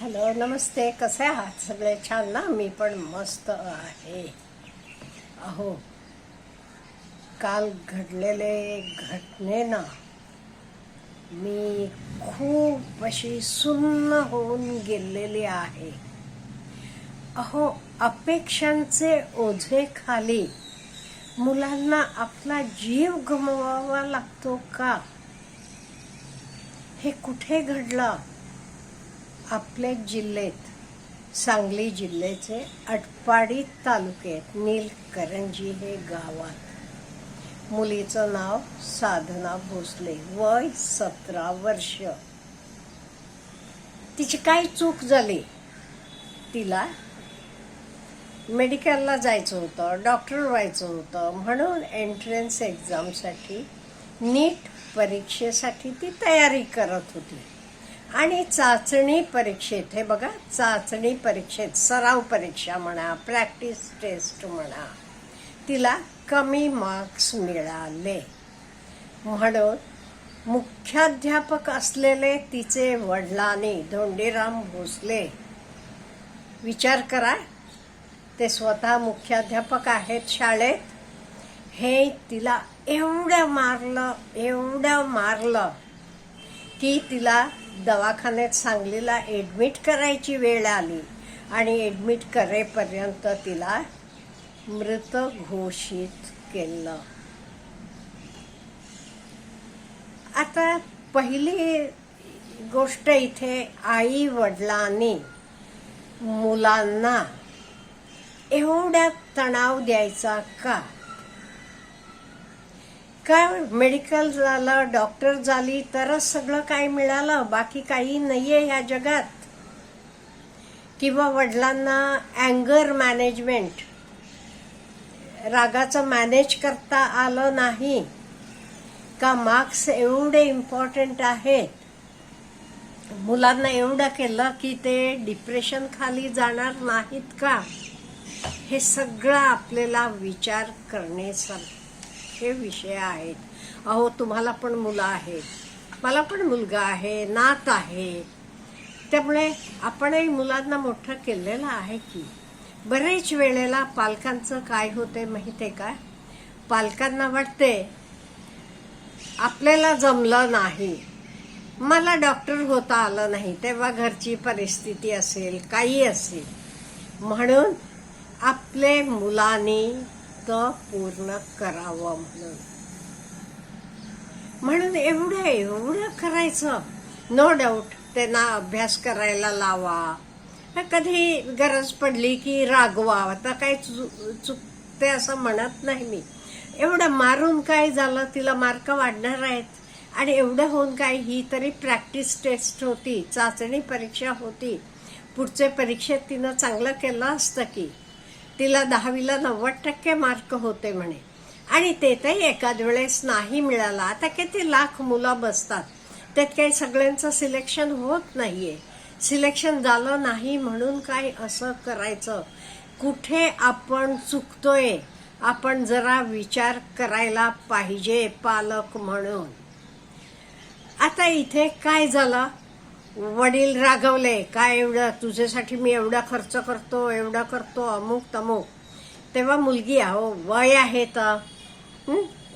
Hello नमस्ते. कसे आहात? सगळे छान ना? मी पण मस्त आहे. अहो काल घडलेले घटनेनं मी खूप अशी सुन्न होऊन गेलेली आहे. अहो अपेक्षांचे ओझे खाली मुलांना आपला जीव गमवावा लागतो का? हे कुठे घडलं? आपल्या जिल्ह्यात सांगली जिल्ह्याचे अटपाडी तालुक्यात नीलकरंजी हे गावात. मुलीचं नाव साधना भोसले. वय सतरा वर्ष. तिची काय चूक झाली? तिला मेडिकलला जायचं होतं डॉक्टर व्हायचं होतं. म्हणून एंट्रन्स एक्झामसाठी नीट परीक्षेसाठी ती तयारी करत होती. आणि चाचणी परीक्षेत हे बघा चाचणी परीक्षेत सराव परीक्षा म्हणा प्रॅक्टिस टेस्ट म्हणा तिला कमी मार्क्स मिळाले. म्हणून मुख्याध्यापक असलेले तिचे वडिलांनी धोंडीराम भोसले विचार करा ते स्वतः मुख्याध्यापक आहेत शाळेत. हे तिला एवढं मारलं एवढं मारलं की तिला दवाखान्यात सांगलीला ॲडमिट करायची वेळ आली आणि ॲडमिट करेपर्यंत तिला मृत घोषित केलं. आता पहिली गोष्ट इथे आई वडिलांनी मुलांना एवढा तणाव द्यायचा का? काय मेडिकल झालं डॉक्टर झाली तरच सगळं काही मिळालं. बाकी काही नाहीये ह्या जगात. किंवा वडिलांना अँगर मॅनेजमेंट रागाचं मॅनेज करता आलं नाही. का मार्क्स एवढे इम्पॉर्टंट आहेत? मुलांना एवढं केलं की ते डिप्रेशन खाली जाणार नाहीत का? हे सगळं आपल्याला विचार करण्यासारखं विषय आहेत. अहो तुम्हाला पण मुलं आहेत. मला पण मुलगा आहे नात आहे. त्यामुळे आपणही मुलांना मोठं केलेलं आहे की बरेच वेळेला पालकांचं काय होते आहे का? पालकांना वाटते आपल्याला जमलं नाही. मला डॉक्टर होता आलं नाही तेव्हा घरची परिस्थिती असेल काही असेल. म्हणून आपले मुलांनी त पूर्ण करावं म्हणून. म्हणून एवढं एवढं करायचं. नो डाऊट त्यांना अभ्यास करायला लावा. कधी गरज पडली की रागवा. आता काय चुकते असं म्हणत नाही मी. एवढं मारून काय झालं तिला मार्क वाढणार आहेत. आणि एवढं होऊन काय ही तरी प्रॅक्टिस टेस्ट होती चाचणी परीक्षा होती. पुढच्या परीक्षेत तिनं चांगलं केलं असतं की. तिला दहावीला नव्वद टक्के मार्क होते म्हणे. आणि ते तरी एखाद वेळेस नाही मिळाला. आता किती लाख मुलं बसतात. त्यात काही सगळ्यांचं सिलेक्शन होत नाहीये. सिलेक्शन झालं नाही म्हणून काय असं करायचं? कुठे आपण चुकतोय? आपण जरा विचार करायला पाहिजे पालक म्हणून. आता इथे काय झालं? वडील रागवले काय एवढं तुझ्यासाठी मी एवढा खर्च करतो एवढा करतो अमुक तमुक. तेव्हा मुलगी अहो वय आहे तर.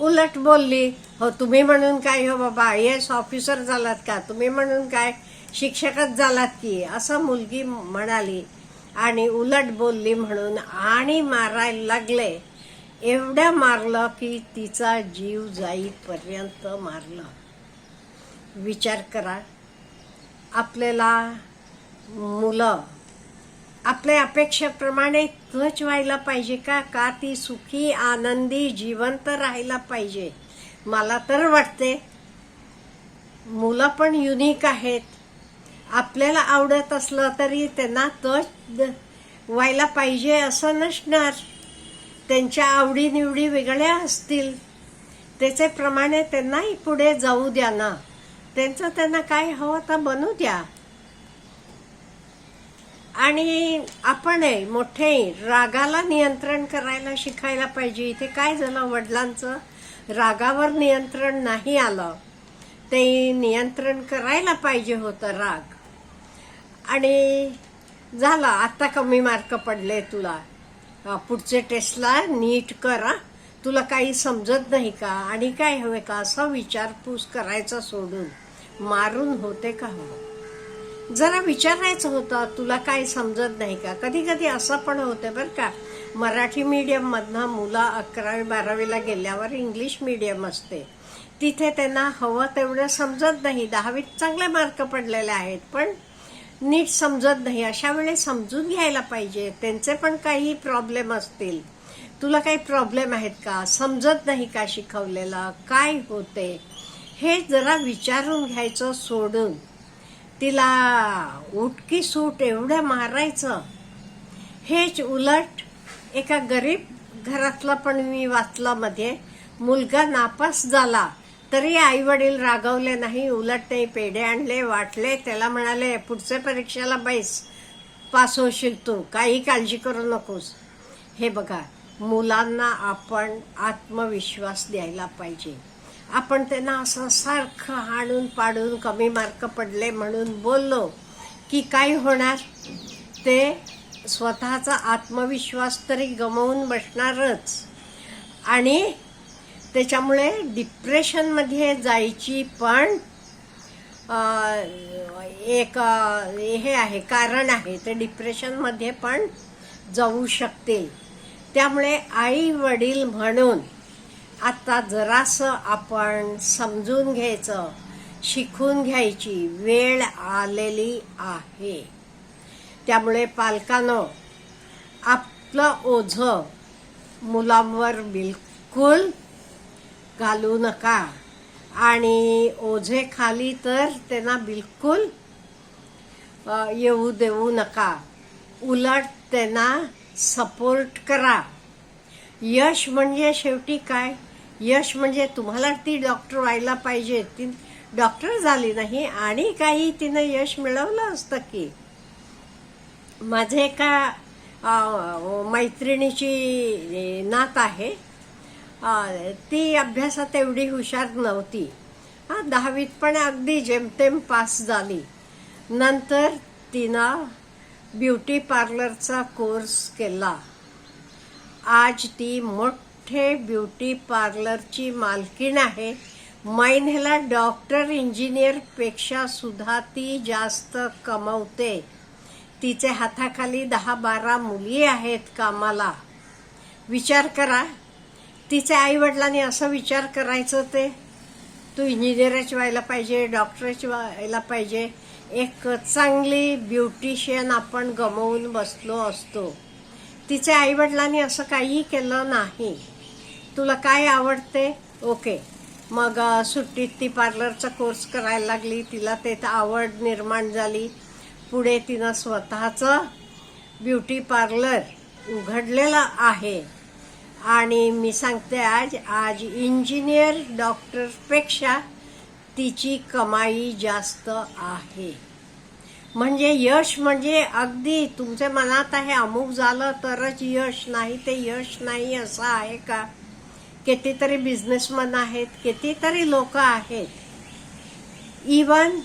उलट बोलली हो तुम्ही म्हणून काय हो बाबा आय एस ऑफिसर झालात का? तुम्ही म्हणून काय शिक्षकच झालात की? असं मुलगी म्हणाली आणि उलट बोलली म्हणून आणि मारायला लागले. एवढं मारलं की तिचा जीव जाईपर्यंत मारलं. विचार करा आपल्याला मुलं आपल्या अपेक्षेप्रमाणे तच व्हायला पाहिजे का? का ती सुखी आनंदी जिवंत राहायला पाहिजे? मला तर वाटते मुलं पण युनिक आहेत. आपल्याला आवडत असलं तरी त्यांना तच व्हायला पाहिजे असं नसणार. त्यांच्या आवडीनिवडी वेगळ्या असतील. त्याचे प्रमाणे त्यांनाही पुढे जाऊ द्या ना. त्यांचं त्यांना काय हवं तर बनू द्या. आणि आपण मोठे रागाला नियंत्रण करायला शिकायला पाहिजे. इथे काय झालं वडिलांचं रागावर नियंत्रण नाही आलं. ते नियंत्रण करायला पाहिजे होतं राग. आणि झालं आता कमी मार्क पडले तुला. पुढचे टेस्टला नीट करा. तुला काही समजत नाही का? आणि काय हवे का? असा विचारपूस करायचा सोडून मारून होते का हवं जरा विचारायचं होतं तुला काय समजत नाही का? कधी कधी असं पण होतं बरं का. मराठी मीडियममधनं मुलं अकरावी बारावीला गेल्यावर इंग्लिश मीडियम असते. तिथे त्यांना हवं तेवढं समजत नाही. दहावीत चांगले मार्क पडलेले आहेत पण नीट समजत नाही. अशा वेळेस समजून घ्यायला पाहिजे. त्यांचे पण काही प्रॉब्लेम असतील. तुला काही प्रॉब्लेम आहेत का? समजत नाही का शिकवलेलं? काय होते? हे जरा विचारून घ्यायचं सोडून. तिला उठकी सूट एवढं मारायचं. हेच उलट एका गरीब घरातला पण मी वाचला मध्ये मुलगा नापास झाला. तरी आई वडील रागवले नाही उलट ते पेढे आणले वाटले. त्याला म्हणाले पुढच्या परीक्षेला बैस. पास होशील तू. काही काळजी करू नकोस. हे बघा मुलांना आपण आत्मविश्वास द्यायला पाहिजे. आपण त्यांना असं सारखं हाणून पाडून कमी मार्क पडले म्हणून बोललो की काय होणार? ते स्वतःचा आत्मविश्वास तरी गमवून बसणारच. आणि त्याच्यामुळे डिप्रेशनमध्ये जायची पण एक हे आहे कारण आहे. ते डिप्रेशनमध्ये पण जाऊ शकते त्यामुळे आई वडील म्हणून आता जरासं आपण समजून घ्यायचं शिकून घ्यायची वेळ आलेली आहे. त्यामुळे पालकानं आपलं ओझं मुलांवर बिलकुल घालू नका. आणि ओझे खाली तर त्यांना बिलकुल येऊ देऊ नका. उलट त्यांना सपोर्ट करा. यश म्हणजे शेवटी काय? यश म्हणजे तुम्हाला ती डॉक्टर व्हायला पाहिजे. ती डॉक्टर झाली नाही आणि काही तिनं यश मिळवलं असतं की. माझे एका मैत्रिणीची नात आहे. ती अभ्यासात एवढी हुशार नव्हती. हां दहावीत पण अगदी जेमतेम पास झाली. नंतर तिनं ब्युटी पार्लरचा कोर्स केला. आज ती मोठे ब्युटी पार्लरची मालकीण आहे. महिन्याला डॉक्टर इंजिनियरपेक्षा सुद्धा ती जास्त कमवते. तिचे हाताखाली दहा बारा मुली आहेत कामाला. विचार करा. तिच्या आई वडिलांनी असं विचार करायचं ते? तू इंजिनियरच व्हायला पाहिजे डॉक्टरच व्हायला पाहिजे. एक चांगली ब्युटिशियन आपण गमवून बसलो असतो. तिच्या आईवडिलांनी असं काही केलं नाही. तुला काय आवडते? ओके. मग सुट्टीत ती पार्लरचा कोर्स करायला लागली. तिला ते आवड निर्माण झाली. पुढे तिनं स्वतःचं ब्युटी पार्लर उघडलेलं आहे. आणि मी सांगते आज आज इंजिनियर डॉक्टरपेक्षा तिची कमाई जास्त आहे. म्हणजे यश म्हणजे अगदी तुमच्या मनात आहे अमुक झालं तरच यश नाही ते यश नाही असं आहे का? कितीतरी बिझनेसमन आहेत कितीतरी लोक आहेत. इवन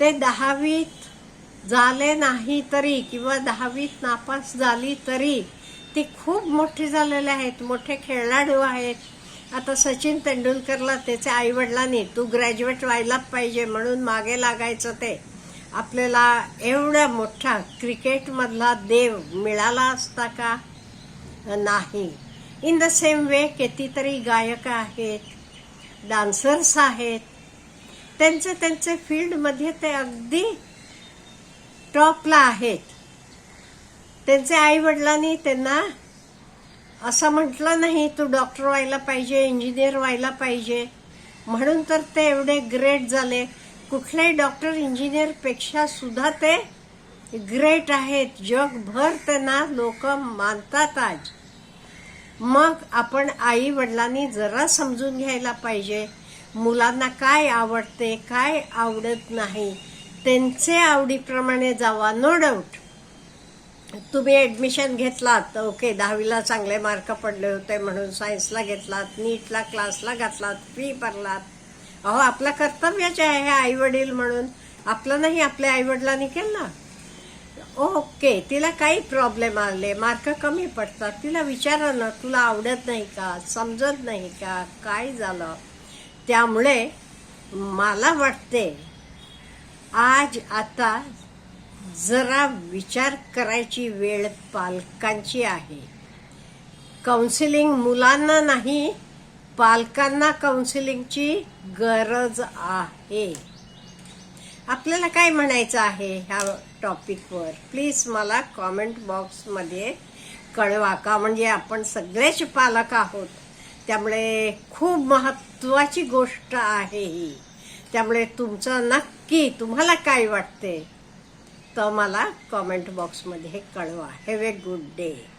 ते दहावीत झाले नाही तरी किंवा दहावीत नापास झाली तरी ते खूप मोठे झालेले आहेत मोठे खेळाडू आहेत. आता सचिन तेंडुलकरला त्याच्या आईवडिलांनी तू ग्रॅज्युएट व्हायला पाहिजे म्हणून मागे लागायचं ते. आपल्याला एवढा मोठा क्रिकेटमधला देव मिळाला असता का? नाही. इन द सेम वे कितीतरी गायक आहेत डान्सर्स आहेत. त्यांचे त्यांचे फील्डमध्ये ते अगदी टॉपला आहेत. त्यांचे आईवडिलांनी त्यांना असं म्हटलं नाही तू डॉक्टर व्हायला पाहिजे इंजिनियर व्हायला पाहिजे. म्हणून तर ते एवढे ग्रेट झाले. कुठल्याही डॉक्टर इंजिनियरपेक्षा सुद्धा ते ग्रेट आहेत. जगभर त्यांना लोक मानतात आज. मग आपण आई वडिलांनी जरा समजून घ्यायला पाहिजे. मुलांना काय आवडते काय आवडत नाही. त्यांचे आवडीप्रमाणे जावा नो डाऊट तुम्ही ॲडमिशन घेतलात ओके दहावीला चांगले मार्क पडले होते म्हणून सायन्सला घेतलात नीटला क्लासला घातलात फी भरलात. अहो आपल्या कर्तव्यच आहे हे आई वडील म्हणून. आपलं नाही आपल्या आई वडिलांनी केलं. ओके तिला काही प्रॉब्लेम आले मार्क कमी पडतात. तिला विचारा ना तुला आवडत नाही का? समजत नाही का? काय झालं? त्यामुळे मला वाटते आज आता जरा विचार करायची वेळ पालकांची आहे. काउन्सिलिंग मुलांना नाही पालकांना काउन्सिलिंगची गरज आहे. आपल्याला काय म्हणायचं आहे ह्या टॉपिकवर प्लीज मला कॉमेंट बॉक्समध्ये कळवा का? म्हणजे आपण सगळेच पालक आहोत. त्यामुळे खूप महत्त्वाची गोष्ट आहे ही. त्यामुळे तुमचं नक्की तुम्हाला काय वाटते तर मला कॉमेंट बॉक्समध्ये कळवा. Have a good day